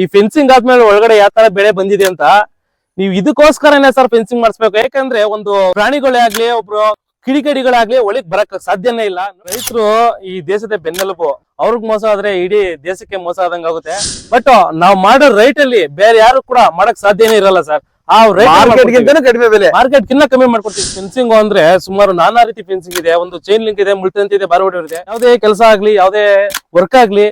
ಈ ಫೆನ್ಸಿಂಗ್ ಆದ್ಮೇಲೆ ಒಳಗಡೆ ಯಾವ ತರ ಬೆಳೆ ಬಂದಿದೆ ಅಂತ ನೀವು ಇದಕ್ಕೋಸ್ಕರನೇ ಸರ್ ಫೆನ್ಸಿಂಗ್ ಮಾಡಿಸ್ಬೇಕು. ಯಾಕಂದ್ರೆ ಒಂದು ಪ್ರಾಣಿಗಳೇ ಆಗ್ಲಿ ಒಬ್ರು ಕಿಡಿಗಡಿಗಳಾಗ್ಲಿ ಒಳಗ್ ಬರಕ್ ಸಾಧ್ಯನೇ ಇಲ್ಲ. ರೈತರು ಈ ದೇಶದ ಬೆನ್ನೆಲುಬು. ಅವ್ರಿಗೆ ಮೋಸ ಆದ್ರೆ ಇಡೀ ದೇಶಕ್ಕೆ ಮೋಸ ಆದಂಗ ಆಗುತ್ತೆ. ಬಟ್ ನಾವ್ ಮಾಡೋ ರೈಟ್ ಅಲ್ಲಿ ಬೇರೆ ಯಾರು ಕೂಡ ಮಾಡಕ್ ಸಾಧ್ಯನೇ ಇರಲ್ಲ ಸರ್. ಆ ಮಾರ್ಕೆಟ್ ರೈಟ್ ಕಡಿಮೆ ಬೆಲೆ. ಮಾರ್ಕೆಟ್ ಕಿನ್ನ ಕಮ್ಮಿ ಮಾಡ್ಕೊಡ್ತೀವಿ ಫೆನ್ಸಿಂಗ್ ಅಂದ್ರೆ ಸುಮಾರು ನಾನಾ ರೀತಿ ಫೆನ್ಸಿಂಗ್ ಇದೆ. ಒಂದು ಚೈನ್ ಲಿಂಕ್ ಇದೆ ಮುಳ್ತಂತ ಇದೆ ಇದೆ. ಯಾವುದೇ ಕೆಲಸ ಆಗ್ಲಿ ಯಾವುದೇ ವರ್ಕ್ ಆಗ್ಲಿ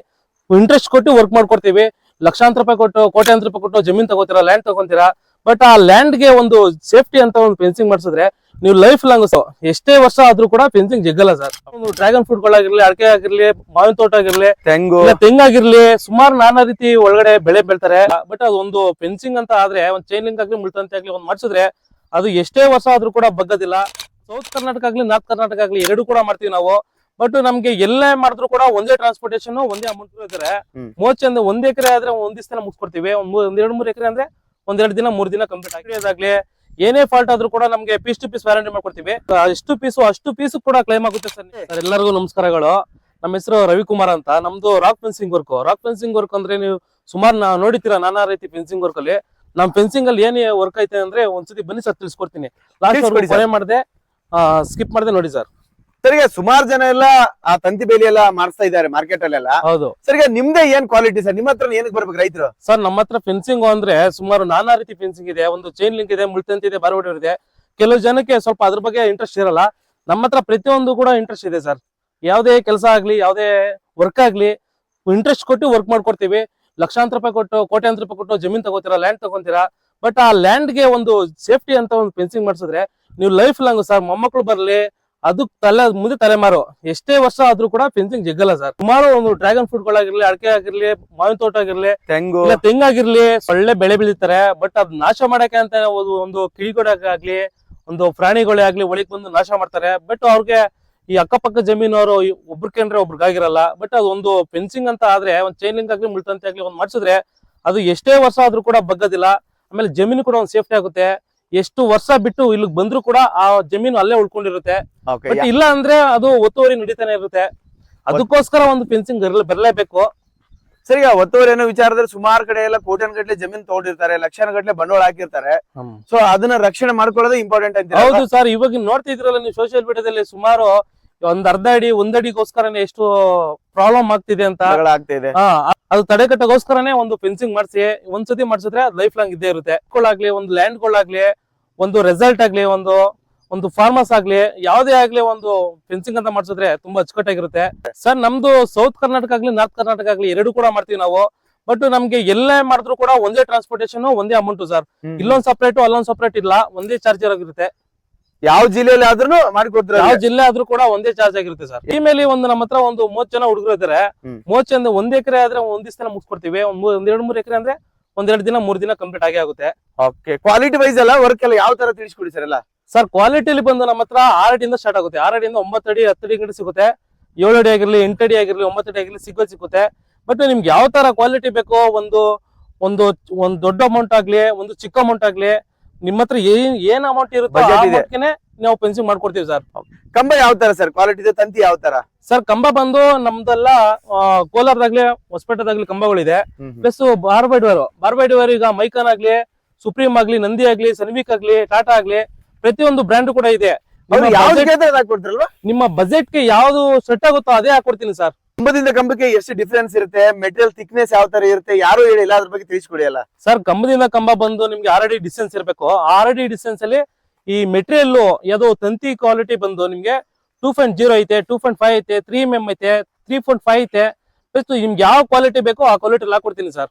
ಇಂಟ್ರೆಸ್ಟ್ ಕೊಟ್ಟು ವರ್ಕ್ ಮಾಡ್ಕೊಡ್ತೀವಿ. ಲಕ್ಷಾಂತರ ರೂಪಾಯಿ ಕೊಟ್ಟು ಕೋಟ್ಯಾಂತರ ರೂಪಾಯಿ ಕೊಟ್ಟು ಜಮೀನ್ ತಗೋತೀರಾ ಲ್ಯಾಂಡ್ ತಗೋತೀರಾ? ಬಟ್ ಆ ಲ್ಯಾಂಡ್ಗೆ ಒಂದು ಸೇಫ್ಟಿ ಅಂತ ಒಂದು ಫೆನ್ಸಿಂಗ್ ಮಾಡಿಸಿದ್ರೆ ನೀವು ಲೈಫ್ ಲಾಂಗ್ ಎಷ್ಟೇ ವರ್ಷ ಆದ್ರೂ ಕೂಡ ಫೆನ್ಸಿಂಗ್ ಜಗ್ಗಲ್ಲ ಸರ್ ಒಂದು ಡ್ರ್ಯಾಗನ್ ಫ್ರೂಟ್ ಗಳಾಗಿರ್ಲಿ ಅಡಕೆ ಆಗಿರ್ಲಿ ಮಾವಿನ ತೋಟ ಆಗಿರ್ಲಿ ತೆಂಗು. ತೆಂಗಾಗಿರ್ಲಿ ಸುಮಾರು ನಾನಾ ರೀತಿ ಒಳಗಡೆ ಬೆಳೆ ಬೆಳ್ತಾರೆ. ಬಟ್ ಅದು ಒಂದು ಫೆನ್ಸಿಂಗ್ ಅಂತ ಆದ್ರೆ ಒಂದು ಚೈನ್ ಲಿಂಕ್ ಆಗ್ಲಿ ಮುಳ್ತಂತೆ ಆಗ್ಲಿ ಒಂದ್ ಮಾಡಿಸಿದ್ರೆ ಅದು ಎಷ್ಟೇ ವರ್ಷ ಆದ್ರೂ ಕೂಡ ಬಗ್ಗದಿಲ್ಲ. ಸೌತ್ ಕರ್ನಾಟಕ ಆಗ್ಲಿ ನಾರ್ತ್ ಕರ್ನಾಟಕ ಆಗ್ಲಿ ಎರಡು ಕೂಡ ಮಾಡ್ತೀವಿ ನಾವು. ಬಟ್ ನಮ್ಗೆ ಎಲ್ಲೇ ಮಾಡಿದ್ರು ಕೂಡ ಒಂದೇ ಟ್ರಾನ್ಸ್ಪೋರ್ಟೇಷನ್ ಒಂದೇ ಅಮೌಂಟ್ ಇದ್ರೆ ಮೋಚ್ ಮೂವತ್ ಚಂದ ಒಂದ್ ಎಕರೆ ಆದ್ರೆ ಒಂದ್ ದಿನ ಮುಗಿಸ್ಕೊಡ್ತೀವಿ. ಒಂದ್ ಎರಡ್ ಮೂರ್ ಎಕರೆ ಅಂದ್ರೆ ಒಂದ್ ಎರಡ್ ದಿನ ಮೂರ್ ದಿನ ಕಂಪ್ಲೀಟ್ ಆಗಿರೋದಾಗ್ಲಿ ಏನೇ ಫಾಲ್ಟ್ ಆದ್ರೂ ಕೂಡ ನಮ್ಗೆ ಪೀಸ್ ಟು ಪೀಸ್ ವ್ಯಾರಂಟಿ ಮಾಡ್ಕೊಡ್ತೀವಿ. ಎಷ್ಟು ಪೀಸು ಅಷ್ಟು ಪೀಸ್ ಕೂಡ ಕ್ಲೈಮ್ ಆಗುತ್ತೆ ಸರ್ ಸರ್ ಎಲ್ಲರಿಗೂ ನಮಸ್ಕಾರಗಳು. ನಮ್ಮ ಹೆಸರು ರವಿಕುಮಾರ್ ಅಂತ. ನಮ್ದು rock fencing work rock fencing work ಅಂದ್ರೆ ನೀವು ಸುಮಾರು ನಾ ನೋಡಿತೀರಾ ನಾನಾ ರೀತಿ ಫೆನ್ಸಿಂಗ್ ವರ್ಕ್ ಅಲ್ಲಿ. ನಮ್ ಫೆನ್ಸಿಂಗ್ ಅಲ್ಲಿ ಏನೇ ವರ್ಕ್ ಐತೆ ಅಂದ್ರೆ ಒಂದ್ಸತಿ ಬನ್ನಿ ಸರ್ ತಿಳಿಸ್ಕೊಡ್ತೀನಿ. ಲಾಸ್ಟ್ ಮಾಡಿದೆ. ಸ್ಕಿಪ್ ಮಾಡದೆ ನೋಡಿ ಸರ್. ಸರಿಗೆ ಸುಮಾರು ಜನ ಎಲ್ಲ ಆ ತಂತಿ ಬೇಲಿ ಎಲ್ಲ ಮಾಡಿಸ್ತಾ ಇದ್ದಾರೆ ಮಾರ್ಕೆಟ್ ಅಲ್ಲೆಲ್ಲ. ಹೌದು. ಸರಿಗೆ ನಿಮ್ದೇ ಏನ್ ಕ್ವಾಲಿಟಿ ಸರ್? ನಿಮ್ಮ ಹತ್ರ ಏನಕ್ಕೆ ಬರ್ಬೇಕು ರೈತರು? ಸರ್ ನಮ್ಮ ಹತ್ರ ಫೆನ್ಸಿಂಗ್ ಅಂದ್ರೆ ಸುಮಾರು ನಾನಾ ರೀತಿ ಫೆನ್ಸಿಂಗ್ ಇದೆ. ಒಂದು ಚೈನ್ ಲಿಂಕ್ ಇದೆ ಮುಳ್ತಂತಿ ಇದೆ ಇದೆ. ಕೆಲವು ಜನಕ್ಕೆ ಸ್ವಲ್ಪ ಅದ್ರ ಬಗ್ಗೆ ಇಂಟ್ರೆಸ್ಟ್ ಇರಲ್ಲ. ನಮ್ಮ ಹತ್ರ ಪ್ರತಿಯೊಂದು ಕೂಡ ಇಂಟ್ರೆಸ್ಟ್ ಇದೆ ಸರ್. ಯಾವುದೇ ಕೆಲಸ ಆಗ್ಲಿ ಯಾವುದೇ ವರ್ಕ್ ಆಗ್ಲಿ ಇಂಟ್ರೆಸ್ಟ್ ಕೊಟ್ಟು ವರ್ಕ್ ಮಾಡ್ಕೊಡ್ತೀವಿ. ಲಕ್ಷಾಂತರ ರೂಪಾಯಿ ಕೊಟ್ಟು ಕೋಟ್ಯಾಂತರ ರೂಪಾಯಿ ಕೊಟ್ಟು ಜಮೀನ್ ತಗೋತೀರಾ ಲ್ಯಾಂಡ್ ತಗೋತೀರಾ? ಬಟ್ ಆ ಲ್ಯಾಂಡ್ಗೆ ಒಂದು ಸೇಫ್ಟಿ ಅಂತ ಒಂದು ಫೆನ್ಸಿಂಗ್ ಮಾಡಿಸಿದ್ರೆ ನೀವು ಲೈಫ್ ಲಾಂಗ್ ಸರ್ ಮೊಮ್ಮಕ್ಕಳು ಬರ್ಲಿ ಅದು ತಲೆ ಮುಂದೆ ತಲೆಮಾರು. ಎಷ್ಟೇ ವರ್ಷ ಆದ್ರೂ ಕೂಡ ಫೆನ್ಸಿಂಗ್ ಜಗ್ಗಲ್ಲ ಸರ್ ಸುಮಾರು ಒಂದು ಡ್ರ್ಯಾಗನ್ ಫ್ರೂಟ್ ಗಳಾಗಿರ್ಲಿ ಅಡಕೆ ಆಗಿರ್ಲಿ ಮಾವಿನ ತೋಟ ಆಗಿರ್ಲಿ ತೆಂಗು. ತೆಂಗಾಗಿರ್ಲಿ ಒಳ್ಳೆ ಬೆಳೆ ಬೆಳೀತಾರೆ. ಬಟ್ ಅದ್ ನಾಶ ಮಾಡಕ್ಕೆ ಅಂತ ಒಂದು ಕಿಡಿಗೊಡಕ್ಕಾಗ್ಲಿ ಒಂದು ಪ್ರಾಣಿಗಳೇ ಆಗ್ಲಿ ಒಳಗ್ ಬಂದು ನಾಶ ಮಾಡ್ತಾರೆ. ಬಟ್ ಅವ್ರಿಗೆ ಈ ಅಕ್ಕಪಕ್ಕ ಜಮೀನವರು ಒಬ್ರಿಗೆ ಒಬ್ರಿಗಾಗಿರಲ್ಲ. ಬಟ್ ಅದು ಒಂದು ಫೆನ್ಸಿಂಗ್ ಅಂತ ಆದ್ರೆ ಒಂದ್ ಚೈನ್ ಲಿಂಕ್ ಆಗ್ಲಿ ಮುಳ್ತಂತೆ ಆಗ್ಲಿ ಒಂದ್ ಮಾಡಿಸಿದ್ರೆ ಅದು ಎಷ್ಟೇ ವರ್ಷ ಆದ್ರೂ ಕೂಡ ಬಗ್ಗದಿಲ್ಲ. ಆಮೇಲೆ ಜಮೀನು ಕೂಡ ಒಂದ್ ಸೇಫ್ಟಿ ಆಗುತ್ತೆ. ಎಷ್ಟು ವರ್ಷ ಬಿಟ್ಟು ಇಲ್ಲಿ ಬಂದ್ರು ಕೂಡ ಆ ಜಮೀನು ಅಲ್ಲೇ ಉಳ್ಕೊಂಡಿರುತ್ತೆ. ಬಟ್ ಇಲ್ಲ ಅಂದ್ರೆ ಅದು ಒತ್ತುವರಿ ನಡೀತಾನೆ ಇರುತ್ತೆ. ಅದಕ್ಕೋಸ್ಕರ ಒಂದು ಫೆನ್ಸಿಂಗ್ ಬರಲೇಬೇಕು. ಸರಿ ಒತ್ತುವರಿ ಏನೋ ವಿಚಾರದಲ್ಲಿ ಸುಮಾರು ಕಡೆ ಎಲ್ಲ ಕೋಟ್ಯಾನ್ ಗಟ್ಲೆ ಜಮೀನ್ ತಗೊಂಡಿರ್ತಾರೆ ಲಕ್ಷಾನ ಗಟ್ಲೆ ಬಂಡವಾಳ ಹಾಕಿರ್ತಾರೆ. ಸೊ ಅದನ್ನ ರಕ್ಷಣೆ ಮಾಡ್ಕೊಳ್ಳೋದು ಇಂಪಾರ್ಟೆಂಟ್ ಅಂತ ಹೌದು ಸರ್ ಇವಾಗ ನೋಡ್ತಿದ್ರಲ್ಲ ನೀವು ಸೋಷಿಯಲ್ ಮೀಡಿಯಾದಲ್ಲಿ ಸುಮಾರು ಒಂದ್ ಅರ್ಧ ಅಡಿ ಒಂದ್ ಅಡಿಗೋಸ್ಕರನೇ ಎಷ್ಟು ಪ್ರಾಬ್ಲಮ್ ಆಗ್ತಿದೆ ಅಂತ. ಆಗ್ತಿದೆ. ಅದು ತಡೆಗಟ್ಟಗೋಸ್ಕರನೇ ಒಂದು ಫೆನ್ಸಿಂಗ್ ಮಾಡಿಸಿ ಒಂದ್ಸತಿ ಮಾಡಿಸಿದ್ರೆ ಲೈಫ್ ಲಾಂಗ್ ಇದ್ದೇ ಇರುತ್ತೆ. ಗಳಾಗ್ಲಿ ಒಂದು ಲ್ಯಾಂಡ್ ಗಳಾಗ್ಲಿ ಒಂದು ರೆಸಲ್ಟ್ ಆಗ್ಲಿ ಒಂದು ಒಂದು ಫಾರ್ಮರ್ಸ್ ಆಗ್ಲಿ ಯಾವ್ದೇ ಆಗ್ಲಿ ಒಂದು ಫೆನ್ಸಿಂಗ್ ಅಂತ ಮಾಡಿಸಿದ್ರೆ ತುಂಬಾ ಅಚ್ಚುಕಟ್ಟಾಗಿರುತ್ತೆ. ಸರ್ ನಮ್ದು ಸೌತ್ ಕರ್ನಾಟಕ ಆಗ್ಲಿ ನಾರ್ತ್ ಕರ್ನಾಟಕ ಆಗ್ಲಿ ಎರಡು ಕೂಡ ಮಾಡ್ತೀವಿ ನಾವು. ಬಟ್ ನಮ್ಗೆ ಎಲ್ಲೇ ಮಾಡಿದ್ರು ಕೂಡ ಒಂದೇ ಟ್ರಾನ್ಸ್ಪೋರ್ಟೇಷನ್ ಒಂದೇ ಅಮೌಂಟ್ ಸರ್. ಇಲ್ಲೊಂದ್ ಸಪ್ರೇಟ್ ಅಲ್ಲೊಂದ್ ಸಪ್ರೇಟ್ ಇಲ್ಲ ಒಂದೇ ಚಾರ್ಜರ್ ಆಗಿರುತ್ತೆ. ಯಾವ ಜಿಲ್ಲೆಯಲ್ಲಿ ಆದ್ರೂ ಮಾಡಿಕೊಡ್ತಾರೆ ಯಾವ ಜಿಲ್ಲೆ ಆದ್ರೂ ಕೂಡ ಒಂದೇ ಚಾರ್ಜ್ ಆಗಿರುತ್ತೆ ಸರ್ ಈ ಮೇಲೆ ಒಂದು ನಮ್ಮ ಹತ್ರ ಒಂದು ಮೂವತ್ ಜನ ಹುಡುಗರು ಇದ್ದಾರೆ ಹ್ಮ್. ಮೂವತ್ ಜನ ಒಂದ್ ಎಕರೆ ಆದ್ರೆ ಒಂದ್ ದಿನ ಮುಗಿಸ್ಕೊಡ್ತೀವಿ. ಒಂದ್ ಎರಡ್ ಮೂರ್ ಎಕರೆ ಅಂದ್ರೆ ಒಂದ್ ಎರಡ್ ದಿನ ಮೂರ್ ದಿನ ಕಂಪ್ಲೀಟ್ ಆಗಿ ಆಗುತ್ತೆ. ಓಕೆ ಕ್ವಾಲಿಟಿ ವೈಸ್ ಎಲ್ಲ ವರ್ಕ್ ಎಲ್ಲ ಯಾವ ತರ ತಿಳಿಸ್ಕೊಡಿ ಸರ್ ಎಲ್ಲ? ಸರ್ ಕ್ವಾಲಿಟಿಲಿ ಬಂದು ನಮ್ಮ ಹತ್ರ ಆರ್ ಅಡಿಯಿಂದ ಸ್ಟಾರ್ಟ್ ಆಗುತ್ತೆ. ಆರ್ ಅಡಿಯಿಂದ ಒಂಬತ್ತು ಅಡಿ ಹತ್ತು ಅಡಿ ಗಂಟೆ ಸಿಗುತ್ತೆ. ಏಳು ಅಡಿ ಆಗಿರ್ಲಿ ಎಂಟು ಅಡಿ ಆಗಿರ್ಲಿ ಒಂಬತ್ತು ಅಡಿ ಆಗಿರ್ಲಿ ಸಿಗೋ ಸಿಗುತ್ತೆ. ಬಟ್ ನಿಮ್ಗೆ ಯಾವ ತರ ಕ್ವಾಲಿಟಿ ಬೇಕೋ ಒಂದು ಒಂದು ಒಂದು ದೊಡ್ಡ ಅಮೌಂಟ್ ಆಗ್ಲಿ ಒಂದು ಚಿಕ್ಕ ಅಮೌಂಟ್ ಆಗ್ಲಿ ನಿಮ್ಮ ಹತ್ರ ಏನ್ ಏನ್ ಅಮೌಂಟ್ ಇರುತ್ತೋ Budget ಇದೆ. ನಾವು ಫೆನ್ಸಿಂಗ್ ಮಾಡ್ಕೊಡ್ತೀವಿ ಸರ್ ಕಂಬ ಯಾವ ತರ ಸರ್ ಕ್ವಾಲಿಟಿ ತಂತಿ ಯಾವ ತರ? ಸರ್ ಕಂಬ ಬಂದು ನಮ್ದೆಲ್ಲ ಆ, ಕೋಲಾರದಾಗ್ಲಿ ಹೊಸಪೇಟೆದಾಗ್ಲಿ ಕಂಬಗಳಿದೆ. Plus barbed wire barbed wire ಈಗ ಮೈಕಾನ್ ಆಗ್ಲಿ ಸುಪ್ರೀಂ ಆಗ್ಲಿ ನಂದಿ ಆಗ್ಲಿ ಸನ್ವಿಕ್ ಆಗ್ಲಿ ಟಾಟಾ ಆಗ್ಲಿ ಪ್ರತಿಯೊಂದು ಬ್ರ್ಯಾಂಡ್ ಕೂಡ ಇದೆ. ಅವ್ರು ನಿಮ್ಮ ಹಾಕೊಡ್ತಾರಲ್ವಾ ಬಜೆಟ್ಗೆ ಯಾವ್ದು ಸೆಟ್ ಆಗುತ್ತೋ ಅದೇ ಹಾಕೊಡ್ತೀನಿ ಸರ್ ಕಂಬದಿಂದ ಕಂಬಕ್ಕೆ ಎಷ್ಟು ಡಿಫ್ರೆನ್ಸ್ ಇರುತ್ತೆ? ಮೆಟೀರಿಯಲ್ ತಿಕ್ನೆಸ್ ಯಾವ ತರ ಇರುತ್ತೆ? ಯಾರು ಹೇಳಿಲ್ಲ ಅದ್ರ ಬಗ್ಗೆ ತಿಳಿಸ್ಕೊಡಿ ಅಲ್ಲ. ಸರ್ ಕಂಬದಿಂದ ಕಂಬ ಬಂದು ನಿಮ್ಗೆ ಆರ್ ಅಡಿ ಡಿಸ್ಟೆನ್ಸ್ ಇರಬೇಕು. ಆರ್ ಅಡಿ ಡಿಸ್ಟೆನ್ಸ್ ಅಲ್ಲಿ ಈ ಮೆಟೀರಿಯಲ್ ಯಾವ್ದು ತಂತಿ ಕ್ವಾಲಿಟಿ ಬಂದು ನಿಮ್ಗೆ ಟೂ ಪಾಯಿಂಟ್ ಜೀರೋ ಐತೆ ಟೂ ಪಾಯಿಂಟ್ ಫೈವ್ ಐತೆ ತ್ರೀ ಎಂ ಎಂ ಐತೆ ತ್ರೀ ಪಾಯಿಂಟ್ ಫೈವ್ ಐತೆ. ಪ್ಲಸ್ ನಿಮ್ಗೆ ಯಾವ ಕ್ವಾಲಿಟಿ ಬೇಕೋ ಆ ಕ್ವಾಲಿಟಿ ಹಾಕೊಡ್ತೀನಿ ಸರ್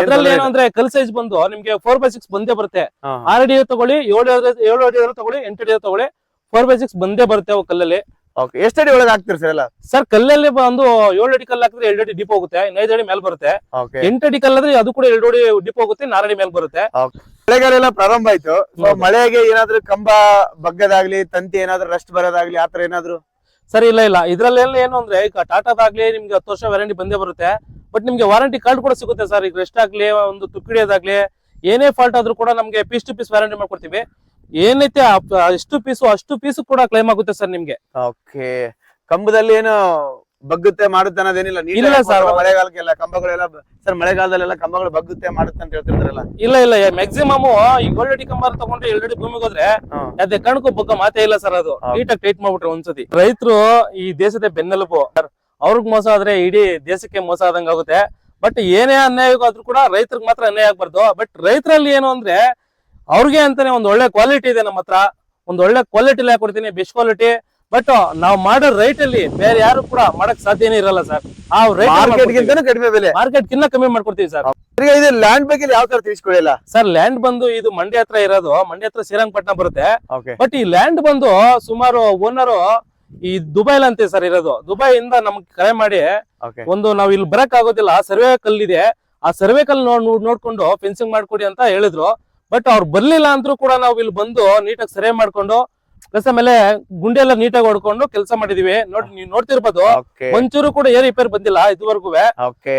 ಅದ್ರಲ್ಲಿ ಏನು ಅಂದ್ರೆ ಕಲ್ ಸೈಜ್ ಬಂದು ನಿಮ್ಗೆ ಫೋರ್ ಬೈ ಸಿಕ್ಸ್ ಬಂದೇ ಬರುತ್ತೆ. ಆರ್ ಅಡಿ ತಗೊಳ್ಳಿ ಏಳು ಏಳು ಅಡಿ ತಗೊಳ್ಳಿ ಎಂಟು ಅಡಿ ತಗೊಳ್ಳಿ. ಫೋರ್ ಬೈ ಸಿಕ್ಸ್ ಬಂದೇ ಬರುತ್ತೆ ಅವು ಕಲ್ಲಲ್ಲಿ. ಓಕೆ ಎಷ್ಟಡಿ ಒಳಗೆ ಹಾಕ್ತೀರಿ ಸರ್ ಎಲ್ಲ? ಸರ್ ಕಲ್ಲಲ್ಲಿ ಬಂದು ಏಳು ಅಡಿ ಕಲ್ಲು ಹಾಕಿದ್ರೆ ಎರಡು ಅಡಿ ಡಿಪ್ ಹೋಗುತ್ತೆ ಐದು ಅಡಿ ಮೇಲೆ ಬರುತ್ತೆ. ಓಕೆ ಎಂಟು ಅಡಿ ಕಲ್ಲಾದ್ರೆ ಅದು ಕೂಡ ಎರಡು ಅಡಿ ಡಿಪ್ ಹೋಗುತ್ತೆ ನಾಲ್ಕು ಅಡಿ ಮೇಲೆ ಬರುತ್ತೆ. ಮಳೆಗಾಲ ಎಲ್ಲ ಪ್ರಾರಂಭ ಆಯ್ತು. ಮಳೆಗೆ ಏನಾದ್ರು ಕಂಬ ಬಗ್ಗದಾಗ್ಲಿ ತಂತಿ ಏನಾದ್ರು ರಸ್ಟ್ ಬರೋದಾಗ್ಲಿ ಆತರ ಏನಾದ್ರು? ಸರಿ ಇಲ್ಲ ಇಲ್ಲ. ಇದ್ರಲ್ಲೆಲ್ಲ ಏನು ಅಂದ್ರೆ ಈಗ ಟಾಟಾದಾಗ್ಲಿ ನಿಮ್ಗೆ ಹತ್ತು ವರ್ಷ ವ್ಯಾರಂಟಿ ಬಂದೇ ಬರುತ್ತೆ. ಬಟ್ ನಿಮ್ಗೆ ವಾರಂಟಿ ಕಾರ್ಡ್ ಕೂಡ ಸಿಗುತ್ತೆ ಸರ್ ಈಗ ರೆಸ್ಟ್ ಆಗ್ಲಿ ಒಂದು ತುಕ್ಕಿಡಿಯೋದಾಗ್ಲಿ ಏನೇ ಫಾಲ್ಟ್ ಆದ್ರೂ ಕೂಡ ನಮಗೆ ಪೀಸ್ ಟು ಪೀಸ್ ವ್ಯಾರಂಟಿ ಮಾಡ್ಕೊಡ್ತೀವಿ. ಏನೈತೆ ಅಷ್ಟು ಎಷ್ಟು ಪೀಸು ಅಷ್ಟು ಪೀಸು ಕೂಡ ಕ್ಲೈಮ್ ಆಗುತ್ತೆ ಸರ್ ನಿಮ್ಗೆ. ಓಕೆ ಕಂಬದಲ್ಲಿ ಏನು ಬಗ್ಗುತ್ತೆ ಮಾಡುತ್ತೆ ಅನ್ನೋದೇನಿಲ್ಲ. ಇಲ್ಲ ಸರ್ ಮಳೆಗಾಲಕ್ಕೆಲ್ಲ ಕಂಬಗಳೆಲ್ಲ ಸರ್ ಮಳೆಗಾಲದಲ್ಲೆಲ್ಲ ಕಂಬಗಳು ಬಗ್ಗುತ್ತೆ ಮಾಡುತ್ತೆ ಅಂತ ಹೇಳ್ತಿರ್ತಾರಲ್ಲ. ಇಲ್ಲ ಇಲ್ಲ ಮ್ಯಾಕ್ಸಿಮಮ್ ಈ ಗೋಲ್ಡ್ ಕಂಬರ್ ತಗೊಂಡ್ರೆ ಎರಡಡಿ ಭೂಮಿಗೆ ಹೋದ್ರೆ ಅದೇ ಕಣಕ್ಕೂ ಬಗ್ಗ ಮಾತೇ ಇಲ್ಲ ಸರ್ ಅದು. ನೀಟಾಗಿ ಟೈಟ್ ಮಾಡ್ಬಿಟ್ರೆ ಒಂದ್ಸತಿ. ರೈತರು ಈ ದೇಶದ ಬೆನ್ನೆಲುಬು. ಅವ್ರಿಗೆ ಮೋಸ ಆದ್ರೆ ಇಡೀ ದೇಶಕ್ಕೆ ಮೋಸ ಆದಂಗ ಆಗುತ್ತೆ ಬಟ್ ಏನೇ ಅನ್ಯಾಯ ಆದ್ರೂ ಕೂಡ ರೈತರಿಗೆ ಮಾತ್ರ ಅನ್ಯಾಯ ಆಗ್ಬಾರ್ದು. ಬಟ್ ರೈತರಲ್ಲಿ ಏನು ಅಂದ್ರೆ ಅವ್ರಿಗೆ ಅಂತಾನೆ ಒಂದ್ ಒಳ್ಳೆ ಕ್ವಾಲಿಟಿ ಇದೆ ನಮ್ಮ ಹತ್ರ. ಒಂದ್ ಒಳ್ಳೆ ಕ್ವಾಲಿಟಿ ಕೊಡ್ತೀನಿ ಬೆಸ್ಟ್ ಕ್ವಾಲಿಟಿ ಬಟ್ ನಾವು ಮಾಡೋ ರೈಟ್ ಅಲ್ಲಿ ಬೇರೆ ಯಾರು ಕೂಡ ಮಾಡಕ್ ಸಾಧ್ಯನೇ ಇರಲ್ಲ ಸರ್ ಆ ಮಾರ್ಕೆಟ್ ರೈಟ್ ಕಡಿಮೆ ಬೆಲೆ. ಮಾರ್ಕೆಟ್ ಕಿನ್ನ ಕಮ್ಮಿ ಮಾಡ್ಕೊಡ್ತೀವಿ ಸರ್ ಇದು ಲ್ಯಾಂಡ್ ಬಗ್ಗೆ ಯಾವ ತರ ತಿಳಿಸ್ಕೊಳ್ಳಿಲ್ಲ ಸರ್ ಲ್ಯಾಂಡ್ ಬಂದು ಇದು ಮಂಡ್ಯ ಹತ್ರ ಇರೋದು ಮಂಡ್ಯ ಹತ್ರ ಶ್ರೀರಂಗಪಟ್ಟಣ ಬರುತ್ತೆ. ಬಟ್ ಈ ಲ್ಯಾಂಡ್ ಬಂದು ಸುಮಾರು ಓನರು ಈ ದುಬೈಲ್ ಅಂತೆ ಸರ್ ಇರೋದು. ದುಬೈ ಇಂದ ನಮ್ಗೆ ಕರೆ ಮಾಡಿ ಒಂದು ನಾವ್ ಇಲ್ಲಿ ಬರಕ್ ಆಗೋದಿಲ್ಲ. ಸರ್ವೆ ಕಲ್ಲಿದೆ ಆ ಸರ್ವೆ ಕಲ್ ನೋಡ್- ನೋಡ್ಕೊಂಡು ಫೆನ್ಸಿಂಗ್ ಮಾಡ್ಕೊಡಿ ಅಂತ ಹೇಳಿದ್ರು. ಬಟ್ ಅವ್ರು ಬರ್ಲಿಲ್ಲ ಅಂದ್ರೂ ಕೂಡ ನಾವು ಇಲ್ಲಿ ಬಂದು ನೀಟಾಗಿ ಸರಿ ಮಾಡ್ಕೊಂಡು ಪ್ಲಸ್ ಮೇಲೆ ಗುಂಡಿ ಎಲ್ಲ ನೀಟಾಗಿ ಹೊಡ್ಕೊಂಡು ಕೆಲಸ ಮಾಡಿದೀವಿ. ನೋಡಿ ನೀವು ನೋಡ್ತಿರ್ಬೋದು. ಒಂಚೂರು ಕೂಡ ಏನ್ ರಿಪೇರ್ ಬಂದಿಲ್ಲ ಇದುವರೆಗೂ.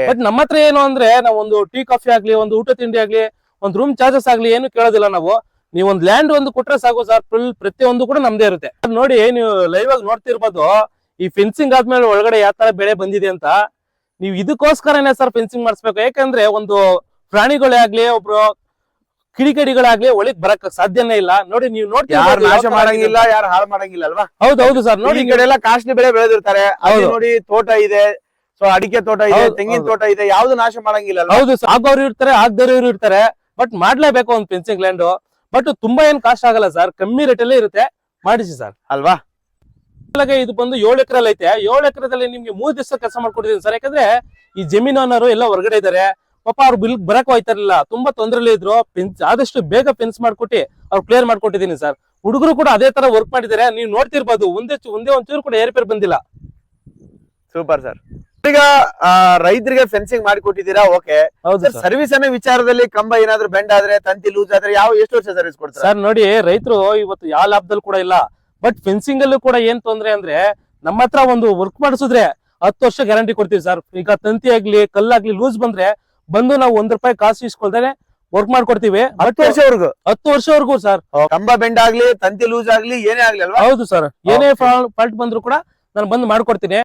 ಬಟ್ ನಮ್ಮ ಹತ್ರ ಏನು ಅಂದ್ರೆ ನಾವು ಒಂದು ಟೀ ಕಾಫಿ ಆಗ್ಲಿ ಒಂದು ಊಟ ತಿಂಡಿ ಆಗ್ಲಿ ಒಂದು ರೂಮ್ ಚಾರ್ಜಸ್ ಆಗ್ಲಿ ಏನು ಕೇಳೋದಿಲ್ಲ ನಾವು. ನೀವು ಒಂದು ಲ್ಯಾಂಡ್ ಒಂದು ಕೊಟ್ರೆ ಸಾಕು ಸರ್ ಫುಲ್ ಪ್ರತಿಯೊಂದು ಕೂಡ ನಮ್ದೇ ಇರುತ್ತೆ. ನೋಡಿ ನೀವು ಲೈವ್ ಆಗಿ ನೋಡ್ತಿರ್ಬೋದು ಈ ಫೆನ್ಸಿಂಗ್ ಆದ್ಮೇಲೆ ಒಳಗಡೆ ಯಾವ ತರ ಬೆಳೆ ಬಂದಿದೆ ಅಂತ. ನೀವು ಇದಕ್ಕೋಸ್ಕರನೇ ಸರ್ ಫೆನ್ಸಿಂಗ್ ಮಾಡಿಸ್ಬೇಕು. ಯಾಕಂದ್ರೆ ಒಂದು ಪ್ರಾಣಿಗಳೇ ಆಗ್ಲಿ ಒಬ್ರು ಕಿಡಿಗಡಿಗಳಾಗ್ಲಿ ಒಳಗ್ ಬರಕ್ ಸಾಧ್ಯನೇ ಇಲ್ಲ. ನೋಡಿ ನೀವು ಯಾರು ನಾಶ ಮಾಡಂಗಿಲ್ಲ ಯಾರು ಹಾಳು ಮಾಡಂಗಿಲ್ಲ ಅಲ್ವಾ? ಹೌದು ಹೌದು ಸರ್. ನೋಡಿ ನೋಡಿ ಈ ಕಡೆ ಎಲ್ಲ ಕಾಸ್ಟ್ಲಿ ಬೆಳೆ ಬೆಳೆದಿರ್ತಾರೆ. ಅಲ್ಲಿ ನೋಡಿ ತೋಟ ಇದೆ ಸೊ ಅಡಿಕೆ ತೋಟ ಇದೆ ತೆಂಗಿನ ತೋಟ ಇದೆ ಯಾವ್ದು ನಾಶ ಮಾಡಂಗಿಲ್ಲ ಅಲ್ವಾ? ಹೌದು. ಆಗೋರು ಇರ್ತಾರೆ ಆಗ್ದವ್ರು ಇರ್ತಾರೆ ಬಟ್ ಮಾಡ್ಲೇಬೇಕು ಒಂದ್ ಫೆನ್ಸಿಂಗ್ ಲ್ಯಾಂಡ್. ಬಟ್ ತುಂಬಾ ಏನ್ ಕಾಸ್ಟ್ ಆಗಲ್ಲ ಸರ್. ಕಮ್ಮಿ ರೇಟ್ ಅಲ್ಲೇ ಇರುತ್ತೆ. ಮಾಡಿಸಿ ಸರ್. ಅಲ್ವಾ? ಇದು ಬಂದು ಏಳು ಎಕರೆ ಐತೆ. ಏಳು ಎಕರೆದಲ್ಲಿ ನಿಮ್ಗೆ ಮೂರ್ ದಿವಸ ಕೆಲಸ ಮಾಡ್ಕೊಡ್ತೀನಿ ಸರ್. ಯಾಕಂದ್ರೆ ಈ ಜಮೀನು ಎಲ್ಲ ಹೊರಗಡೆ ಇದಾರೆ ಪಾಪ ಅವ್ರು ಬಿಲ್ ಬರಕ್ ಹೋಯ್ತಾರಲಿಲ್ಲ ತುಂಬಾ ತೊಂದರೆ ಇದ್ರು. ಫೆನ್ಸ್ ಆದಷ್ಟು ಬೇಗ ಫೆನ್ಸ್ ಮಾಡ್ಕೊಟ್ಟಿ ಅವ್ರು ಕ್ಲಿಯರ್ ಮಾಡ್ಕೊಟ್ಟಿದ್ದೀನಿ ಸರ್. ಹುಡುಗರು ಕೂಡ ಅದೇ ತರ ವರ್ಕ್ ಮಾಡಿದ್ದಾರೆ ನೀವು ನೋಡ್ತಿರ್ಬೋದು. ಒಂದೇ ಒಂದೇ ಒಂದೇ ಒಂಚೂರು ಕೂಡ ಏರ್ಪೇರ್ ಬಂದಿಲ್ಲ. Super sir. ಈಗ ಆ, ರೈತರಿಗೆ ಫೆನ್ಸಿಂಗ್ ಮಾಡಿ ಕೊಟ್ಟಿದ್ದೀರಾ ಓಕೆ ಸರ್ವಿಸ್ ಅನ್ನೋ ವಿಚಾರದಲ್ಲಿ ಕಂಬ ಏನಾದ್ರು ಬೆಂಡ್ ಆದ್ರೆ ತಂತಿ ಲೂಸ್ ಆದ್ರೆ ಯಾವ ಎಷ್ಟು ವರ್ಷ ಸರ್ವಿಸ್ ಕೊಡ್ತಾರೆ? ಸರ್ ನೋಡಿ ರೈತರು ಇವತ್ತು ಯಾವ ಲಾಭದಲ್ಲಿ ಕೂಡ ಇಲ್ಲ. ಬಟ್ ಫೆನ್ಸಿಂಗ್ ಅಲ್ಲೂ ಕೂಡ ಏನ್ ತೊಂದ್ರೆ ಅಂದ್ರೆ ನಮ್ಮ ಹತ್ರ ಒಂದು ವರ್ಕ್ ಮಾಡಿಸಿದ್ರೆ ಹತ್ತು ವರ್ಷ ಗ್ಯಾರಂಟಿ ಕೊಡ್ತೀವಿ ಸರ್. ಈಗ ತಂತಿ ಆಗ್ಲಿ ಕಲ್ಲಾಗ್ಲಿ ಲೂಸ್ ಬಂದ್ರೆ ಬಂದು ನಾವು ಒಂದ್ ರೂಪಾಯಿ ಕಾಸು ಇಸ್ಕೊಳ್ತಾರೆ ವರ್ಕ್ ಮಾಡ್ಕೊಡ್ತೀವಿ. ಹತ್ತು ವರ್ಷವರೆಗೂ? ಹತ್ತು ವರ್ಷವರೆಗೂ ಸರ್ ಕಂಬ ಬೆಂಡ್ ಆಗ್ಲಿ ತಂತಿ ಲೂಸ್ ಆಗ್ಲಿ ಏನೇ ಆಗ್ಲಿ ಹೌದು ಸರ್ ಏನೇ ಫಾಲ್ಟ್ ಬಂದ್ರು ಕೂಡ ನಾನು ಬಂದು ಮಾಡ್ಕೊಡ್ತೀನಿ.